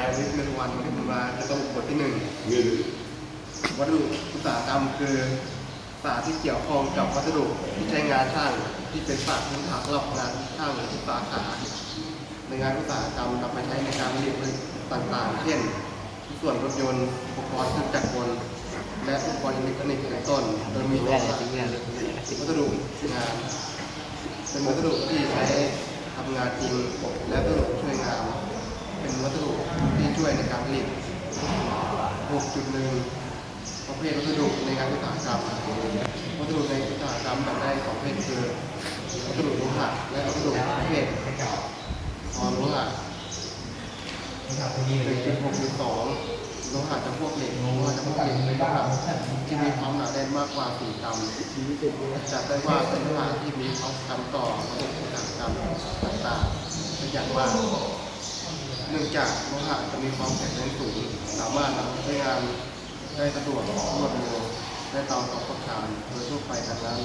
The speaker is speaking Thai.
นายวริศเมรุวันวันที่ผมมาจะต้องบทที่หนึ่งเงินวัสดุอุตสาหกรรมคือศาสตร์ที่เกี่ยวข้องกับวัสดุที่ใช้งานช่างที่เป็นศาสตร์พื้นฐานสำหรับงานช่างทุกสาขาในงานอุตสาหกรรมนำไปใช้ในการผลิตผลิตต่างๆ เช่น ส่วนรถยนต์อุปกรณ์เครื่องจักรกลและอุปกรณ์อิเล็กทรอนิกส์เป็นต้นโดยมีทิ้งตัวได้เลยทิ้งได้เลยวัสดุงานเป็นวัสดุที่ใช้ทำงานจริงและวัสดุช่วยงาน เป็นวัสดุที่ ช่วยในการผลิต 6.1 ประเภทวัสดุในงานอุตสาหกรรมวัสดุในอุตสาหกรรมแบ่งได้สองประเภทคือวัสดุโลหะและวัสดุประเภททอโลหะ1.6.2โลหะจำพวกเหล็กโลหะจำพวกเหล็กเป็นโลหะที่มีความหนาแน่นมากกว่า4กรัมจัดได้ว่าเป็นโลหะที่มีความสำต่อระบบอุตสาหกรรมต่างๆเป็นอย่างมากเนื่อง จากโลหะจะมีความแข็งแรงสูง สามารถนำไปใช้งานได้สะดวกรวดเร็วได้ตามความต้องการโดยทั่วไปดังนั้น